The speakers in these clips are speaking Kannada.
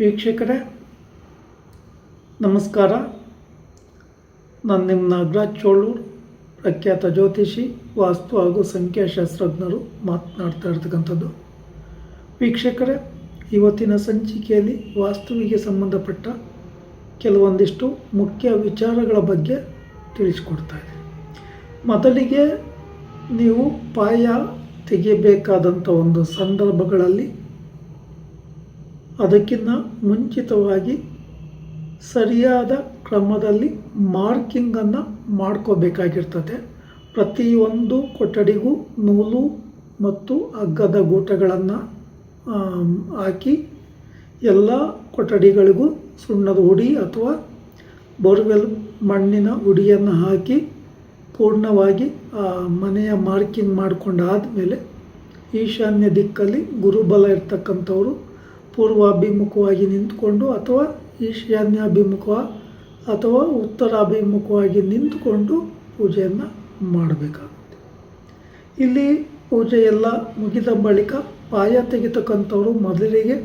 ವೀಕ್ಷಕರೇ, ನಮಸ್ಕಾರ. ನಾನು ನಿಮ್ಮ ನಾಗರಾಜ್ ಚೋಳೂರು, ಪ್ರಖ್ಯಾತ ಜ್ಯೋತಿಷಿ, ವಾಸ್ತು ಹಾಗೂ ಸಂಖ್ಯಾಶಾಸ್ತ್ರಜ್ಞರು ಮಾತನಾಡ್ತಾ ಇರ್ತಕ್ಕಂಥದ್ದು. ವೀಕ್ಷಕರೇ, ಇವತ್ತಿನ ಸಂಚಿಕೆಯಲ್ಲಿ ವಾಸ್ತುವಿಗೆ ಸಂಬಂಧಪಟ್ಟ ಕೆಲವೊಂದಿಷ್ಟು ಮುಖ್ಯ ವಿಚಾರಗಳ ಬಗ್ಗೆ ತಿಳಿಸ್ಕೊಡ್ತಾ ಇದ್ದೀನಿ. ಮೊದಲಿಗೆ ನೀವು ಪಾಯ ತೆಗೆಯಬೇಕಾದಂಥ ಒಂದು ಸಂದರ್ಭಗಳಲ್ಲಿ ಅದಕ್ಕಿಂತ ಮುಂಚಿತವಾಗಿ ಸರಿಯಾದ ಕ್ರಮದಲ್ಲಿ ಮಾರ್ಕಿಂಗನ್ನು ಮಾಡ್ಕೋಬೇಕಾಗಿರ್ತದೆ. ಪ್ರತಿಯೊಂದು ಕೊಠಡಿಗೂ ನೂಲು ಮತ್ತು ಹಗ್ಗದ ಗೂಟಗಳನ್ನು ಹಾಕಿ ಎಲ್ಲ ಕೊಠಡಿಗಳಿಗೂ ಸುಣ್ಣದ ಹುಡಿ ಅಥವಾ ಬೋರ್ವೆಲ್ ಮಣ್ಣಿನ ಹುಡಿಯನ್ನು ಹಾಕಿ ಪೂರ್ಣವಾಗಿ ಮನೆಯ ಮಾರ್ಕಿಂಗ್ ಮಾಡ್ಕೊಂಡಾದಮೇಲೆ ಈಶಾನ್ಯ ದಿಕ್ಕಲ್ಲಿ ಗುರುಬಲ ಇರ್ತಕ್ಕಂಥವ್ರು ಪೂರ್ವಾಭಿಮುಖವಾಗಿ ನಿಂತುಕೊಂಡು ಅಥವಾ ಈಶಾನ್ಯಾಭಿಮುಖ ಅಥವಾ ಉತ್ತರಾಭಿಮುಖವಾಗಿ ನಿಂತುಕೊಂಡು ಪೂಜೆಯನ್ನು ಮಾಡಬೇಕಾಗುತ್ತೆ. ಇಲ್ಲಿ ಪೂಜೆ ಎಲ್ಲ ಮುಗಿದ ಬಳಿಕ ಪಾಯ ತೆಗಿತಕ್ಕಂಥವ್ರು ಮೊದಲಿಗೆ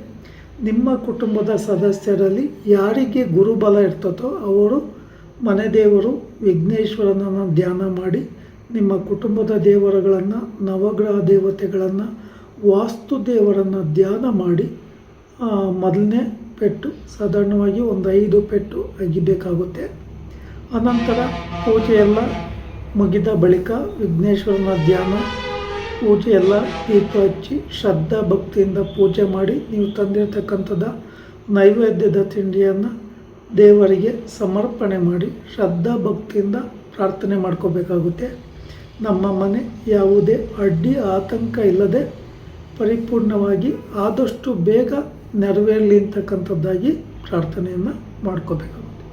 ನಿಮ್ಮ ಕುಟುಂಬದ ಸದಸ್ಯರಲ್ಲಿ ಯಾರಿಗೆ ಗುರುಬಲ ಇರ್ತದೋ ಅವರು ಮನೆ ದೇವರು ವಿಘ್ನೇಶ್ವರನನ್ನು ಧ್ಯಾನ ಮಾಡಿ ನಿಮ್ಮ ಕುಟುಂಬದ ದೇವರುಗಳನ್ನು, ನವಗ್ರಹ ದೇವತೆಗಳನ್ನು, ವಾಸ್ತು ದೇವರನ್ನು ಧ್ಯಾನ ಮಾಡಿ ಮೊದಲನೇ ಪೆಟ್ಟು ಸಾಧಾರಣವಾಗಿ ಒಂದು ಐದು ಪೆಟ್ಟು ಅಗಿಬೇಕಾಗುತ್ತೆ ಅನಂತರ ಪೂಜೆ ಎಲ್ಲ ಮುಗಿದ ಬಳಿಕ ವಿಘ್ನೇಶ್ವರನ ಧ್ಯಾನ, ಪೂಜೆ ಎಲ್ಲ ದೀಪ ಹಚ್ಚಿ ಶ್ರದ್ಧಾ ಭಕ್ತಿಯಿಂದ ಪೂಜೆ ಮಾಡಿ ನೀವು ತಂದಿರತಕ್ಕಂಥದ್ದು ನೈವೇದ್ಯದ ತಿಂಡಿಯನ್ನು ದೇವರಿಗೆ ಸಮರ್ಪಣೆ ಮಾಡಿ ಶ್ರದ್ಧಾ ಭಕ್ತಿಯಿಂದ ಪ್ರಾರ್ಥನೆ ಮಾಡ್ಕೋಬೇಕಾಗುತ್ತೆ. ನಮ್ಮ ಮನೆ ಯಾವುದೇ ಅಡ್ಡಿ, ಆತಂಕ ಇಲ್ಲದೆ ಪರಿಪೂರ್ಣವಾಗಿ ಆದಷ್ಟು ಬೇಗ ನೆರವೇರಲಿ ಅಂತಕ್ಕಂಥದ್ದಾಗಿ ಪ್ರಾರ್ಥನೆಯನ್ನು ಮಾಡ್ಕೋಬೇಕಾಗುತ್ತೆ.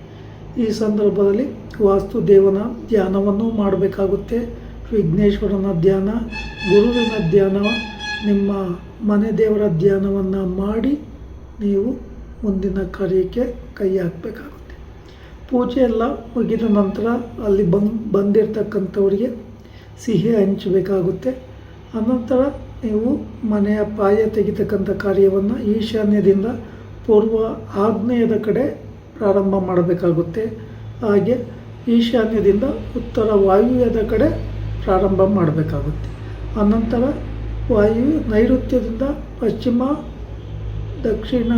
ಈ ಸಂದರ್ಭದಲ್ಲಿ ವಾಸ್ತು ದೇವನ ಧ್ಯಾನವನ್ನು ಮಾಡಬೇಕಾಗುತ್ತೆ. ವಿಘ್ನೇಶ್ವರನ ಧ್ಯಾನ, ಗುರುವಿನ ಧ್ಯಾನ, ನಿಮ್ಮ ಮನೆ ದೇವರ ಧ್ಯಾನವನ್ನು ಮಾಡಿ ನೀವು ಮುಂದಿನ ಕಾರ್ಯಕ್ಕೆ ಕೈ ಹಾಕಬೇಕಾಗುತ್ತೆ. ಪೂಜೆ ಎಲ್ಲ ಮುಗಿದ ನಂತರ ಅಲ್ಲಿ ಬಂದು ಬಂದಿರತಕ್ಕಂಥವ್ರಿಗೆ ಸಿಹಿ ಹಂಚಬೇಕಾಗುತ್ತೆ. ಅನಂತರ ನೀವು ಮನೆಯ ಪಾಯ ತೆಗಿತಕ್ಕಂಥ ಕಾರ್ಯವನ್ನು ಈಶಾನ್ಯದಿಂದ ಪೂರ್ವ ಆಗ್ನೇಯದ ಕಡೆ ಪ್ರಾರಂಭ ಮಾಡಬೇಕಾಗುತ್ತೆ. ಹಾಗೆ ಈಶಾನ್ಯದಿಂದ ಉತ್ತರ ವಾಯುವ್ಯದ ಕಡೆ ಪ್ರಾರಂಭ ಮಾಡಬೇಕಾಗುತ್ತೆ. ಅನಂತರ ವಾಯು ನೈಋತ್ಯದಿಂದ ಪಶ್ಚಿಮ, ದಕ್ಷಿಣ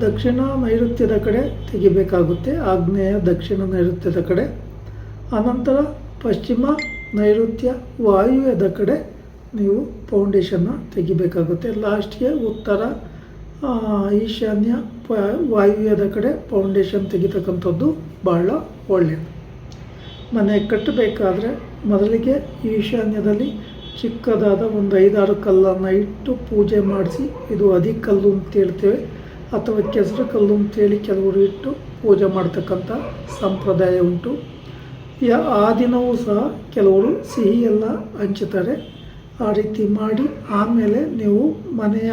ದಕ್ಷಿಣ ನೈಋತ್ಯದ ಕಡೆ ತೆಗಿಬೇಕಾಗುತ್ತೆ. ಆಗ್ನೇಯ, ದಕ್ಷಿಣ ನೈಋತ್ಯದ ಕಡೆ. ಅನಂತರ ಪಶ್ಚಿಮ ನೈಋತ್ಯ ವಾಯುವ್ಯದ ಕಡೆ ನೀವು ಫೌಂಡೇಶನ್ನ ತೆಗಿಬೇಕಾಗುತ್ತೆ. ಲಾಸ್ಟ್ಗೆ ಉತ್ತರ ಈಶಾನ್ಯ ವಾಯುವ್ಯದ ಕಡೆ ಫೌಂಡೇಶನ್ ತೆಗಿತಕ್ಕಂಥದ್ದು ಭಾಳ ಒಳ್ಳೆಯದು ಮನೆ ಕಟ್ಟಬೇಕಾದ್ರೆ ಮೊದಲಿಗೆ ಈಶಾನ್ಯದಲ್ಲಿ ಚಿಕ್ಕದಾದ ಒಂದು ಐದಾರು ಕಲ್ಲನ್ನು ಇಟ್ಟು ಪೂಜೆ ಮಾಡಿಸಿ, ಇದು ಅದಿ ಕಲ್ಲು ಅಂತ ಹೇಳ್ತೇವೆ, ಅಥವಾ ಕೆಸರು ಕಲ್ಲು ಅಂತೇಳಿ ಕೆಲವರು ಇಟ್ಟು ಪೂಜೆ ಮಾಡ್ತಕ್ಕಂಥ ಸಂಪ್ರದಾಯ ಉಂಟು. ಆ ದಿನವೂ ಸಹ ಕೆಲವರು ಸಿಹಿಯೆಲ್ಲ ಹಂಚುತ್ತಾರೆ. ಆ ರೀತಿ ಮಾಡಿ ಆಮೇಲೆ ನೀವು ಮನೆಯ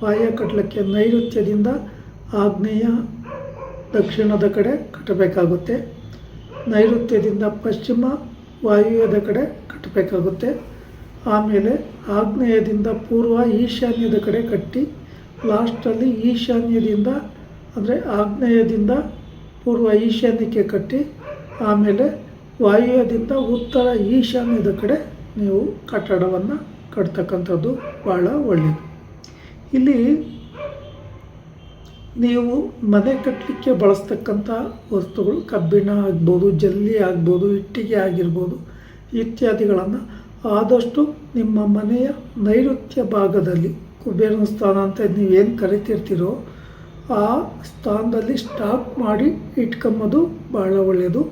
ಪಾಯ ಕಟ್ಟಲಿಕ್ಕೆ ನೈಋತ್ಯದಿಂದ ಆಗ್ನೇಯ ದಕ್ಷಿಣದ ಕಡೆ ಕಟ್ಟಬೇಕಾಗುತ್ತೆ. ನೈಋತ್ಯದಿಂದ ಪಶ್ಚಿಮ ವಾಯುವ್ಯದ ಕಡೆ ಕಟ್ಟಬೇಕಾಗುತ್ತೆ. ಆಮೇಲೆ ಆಗ್ನೇಯದಿಂದ ಪೂರ್ವ ಈಶಾನ್ಯದ ಕಡೆ ಕಟ್ಟಿ, ಲಾಸ್ಟಲ್ಲಿ ಈಶಾನ್ಯದಿಂದ ಅಂದರೆ ಆಗ್ನೇಯದಿಂದ ಪೂರ್ವ ಈಶಾನ್ಯಕ್ಕೆ ಕಟ್ಟಿ, ಆಮೇಲೆ ವಾಯುವ್ಯದಿಂದ ಉತ್ತರ ಈಶಾನ್ಯದ ಕಡೆ ನೀವು ಕಟ್ಟಡವನ್ನು ಕಟ್ತಕ್ಕಂಥದ್ದು ಭಾಳ ಒಳ್ಳೆಯದು ಇಲ್ಲಿ ನೀವು ಮನೆ ಕಟ್ಟಲಿಕ್ಕೆ ಬಳಸ್ತಕ್ಕಂಥ ವಸ್ತುಗಳು, ಕಬ್ಬಿಣ ಆಗ್ಬೋದು, ಜಲ್ಲಿ ಆಗ್ಬೋದು, ಇಟ್ಟಿಗೆ ಆಗಿರ್ಬೋದು, ಇತ್ಯಾದಿಗಳನ್ನು ಆದಷ್ಟು ನಿಮ್ಮ ಮನೆಯ ನೈಋತ್ಯ ಭಾಗದಲ್ಲಿ ಕುಬೇರನ ಸ್ಥಾನ ಅಂತ ನೀವೇನು ಕರಿತಿರ್ತೀರೋ ಆ ಸ್ಥಾನದಲ್ಲಿ ಸ್ಟಾಕ್ ಮಾಡಿ ಇಟ್ಕೊಂಬೋದು ಭಾಳ ಒಳ್ಳೆಯದು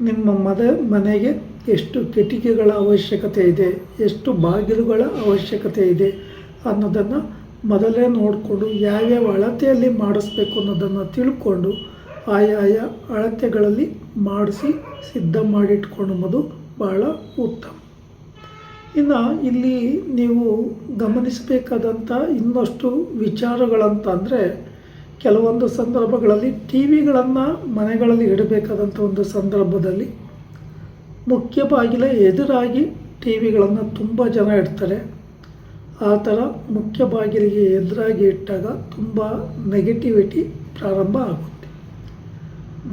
ನಿಮ್ಮ ಮನೆ ಮನೆಗೆ ಎಷ್ಟು ಕಿಟಿಕಿಗಳ ಅವಶ್ಯಕತೆ ಇದೆ, ಎಷ್ಟು ಬಾಗಿಲುಗಳ ಅವಶ್ಯಕತೆ ಇದೆ ಅನ್ನೋದನ್ನು ಮೊದಲೇ ನೋಡಿಕೊಂಡು ಯಾವ್ಯಾವ ಅಳತೆಯಲ್ಲಿ ಮಾಡಿಸ್ಬೇಕು ಅನ್ನೋದನ್ನು ತಿಳ್ಕೊಂಡು ಆಯಾಯ ಅಳತೆಗಳಲ್ಲಿ ಮಾಡಿಸಿ ಸಿದ್ಧ ಮಾಡಿಟ್ಕೊಳ್ಳೋದು ಭಾಳ ಉತ್ತಮ. ಇನ್ನು ಇಲ್ಲಿ ನೀವು ಗಮನಿಸಬೇಕಾದಂಥ ಇನ್ನಷ್ಟು ವಿಚಾರಗಳಂತಂದರೆ ಕೆಲವೊಂದು ಸಂದರ್ಭಗಳಲ್ಲಿ ಟಿ ವಿಗಳನ್ನು ಮನೆಗಳಲ್ಲಿ ಇಡಬೇಕಾದಂಥ ಒಂದು ಸಂದರ್ಭದಲ್ಲಿ ಮುಖ್ಯ ಬಾಗಿಲ ಎದುರಾಗಿ ಟಿ ವಿಗಳನ್ನು ತುಂಬ ಜನ ಇಡ್ತಾರೆ. ಆ ಥರ ಮುಖ್ಯ ಬಾಗಿಲಿಗೆ ಎದುರಾಗಿ ಇಟ್ಟಾಗ ತುಂಬ ನೆಗೆಟಿವಿಟಿ ಪ್ರಾರಂಭ ಆಗುತ್ತೆ.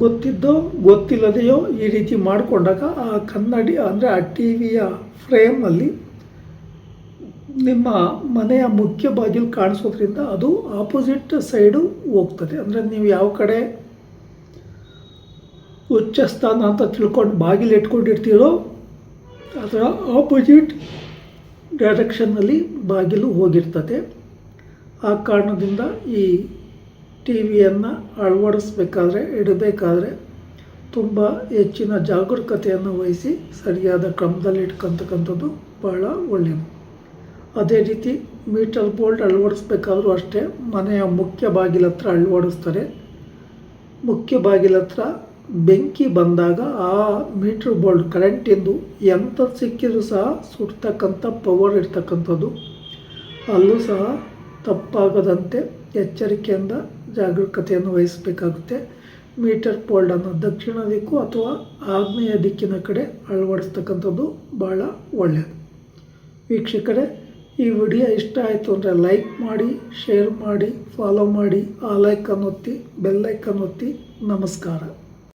ಗೊತ್ತಿದ್ದೋ ಗೊತ್ತಿಲ್ಲದೆಯೋ ಈ ರೀತಿ ಮಾಡಿಕೊಂಡಾಗ ಆ ಕನ್ನಡಿ ಅಂದರೆ ಆ ಟಿ ವಿಯ ಫ್ರೇಮಲ್ಲಿ ನಿಮ್ಮ ಮನೆಯ ಮುಖ್ಯ ಬಾಗಿಲು ಕಾಣಿಸೋದ್ರಿಂದ ಅದು ಆಪೋಸಿಟ್ ಸೈಡು ಹೋಗ್ತದೆ. ಅಂದರೆ ನೀವು ಯಾವ ಕಡೆ ಉಚ್ಚ ಸ್ಥಾನ ಅಂತ ತಿಳ್ಕೊಂಡು ಬಾಗಿಲು ಇಟ್ಕೊಂಡಿರ್ತೀರೋ ಅದರ ಆಪೋಸಿಟ್ ಡೈರೆಕ್ಷನ್ನಲ್ಲಿ ಬಾಗಿಲು ಹೋಗಿರ್ತದೆ. ಆ ಕಾರಣದಿಂದ ಈ ಟಿ ವಿಯನ್ನು ಅಳವಡಿಸ್ಬೇಕಾದ್ರೆ, ಇಡಬೇಕಾದ್ರೆ ತುಂಬ ಹೆಚ್ಚಿನ ಜಾಗರೂಕತೆಯನ್ನು ವಹಿಸಿ ಸರಿಯಾದ ಕ್ರಮದಲ್ಲಿ ಇಟ್ಕೊತಕ್ಕಂಥದ್ದು ಬಹಳ ಒಳ್ಳೆಯದು ಅದೇ ರೀತಿ ಮೀಟರ್ ಬೋಲ್ಡ್ ಅಳವಡಿಸ್ಬೇಕಾದ್ರೂ ಅಷ್ಟೇ ಮನೆಯ ಮುಖ್ಯ ಬಾಗಿಲ ಹತ್ರ ಅಳವಡಿಸ್ತಾರೆ. ಮುಖ್ಯ ಬಾಗಿಲ ಹತ್ರ ಬೆಂಕಿ ಬಂದಾಗ ಆ ಮೀಟ್ರ್ ಬೋಲ್ಡ್ ಕರೆಂಟಿಂದು ಎಂಥದ್ದು ಸಿಕ್ಕಿದ್ರೂ ಸಹ ಸುಡ್ತಕ್ಕಂಥ ಪವರ್ ಇರ್ತಕ್ಕಂಥದ್ದು. ಅಲ್ಲೂ ಸಹ ತಪ್ಪಾಗದಂತೆ ಎಚ್ಚರಿಕೆಯಿಂದ ಜಾಗರೂಕತೆಯನ್ನು ವಹಿಸಬೇಕಾಗುತ್ತೆ. ಮೀಟರ್ ಪೋಲ್ಡನ್ನು ದಕ್ಷಿಣ ದಿಕ್ಕು ಅಥವಾ ಆಗ್ನೇಯ ದಿಕ್ಕಿನ ಕಡೆ ಅಳವಡಿಸ್ತಕ್ಕಂಥದ್ದು ಭಾಳ ಒಳ್ಳೆಯದು ವೀಕ್ಷಕರೇ, ಈ ವಿಡಿಯೋ ಇಷ್ಟ ಆಯಿತು ಅಂದರೆ ಲೈಕ್ ಮಾಡಿ, ಶೇರ್ ಮಾಡಿ ಫಾಲೋ ಮಾಡಿ, ಆ ಲೈಕನ್ನು ಒತ್ತಿ ಬೆಲ್ಲೈಕನ್ ಒತ್ತಿ ನಮಸ್ಕಾರ.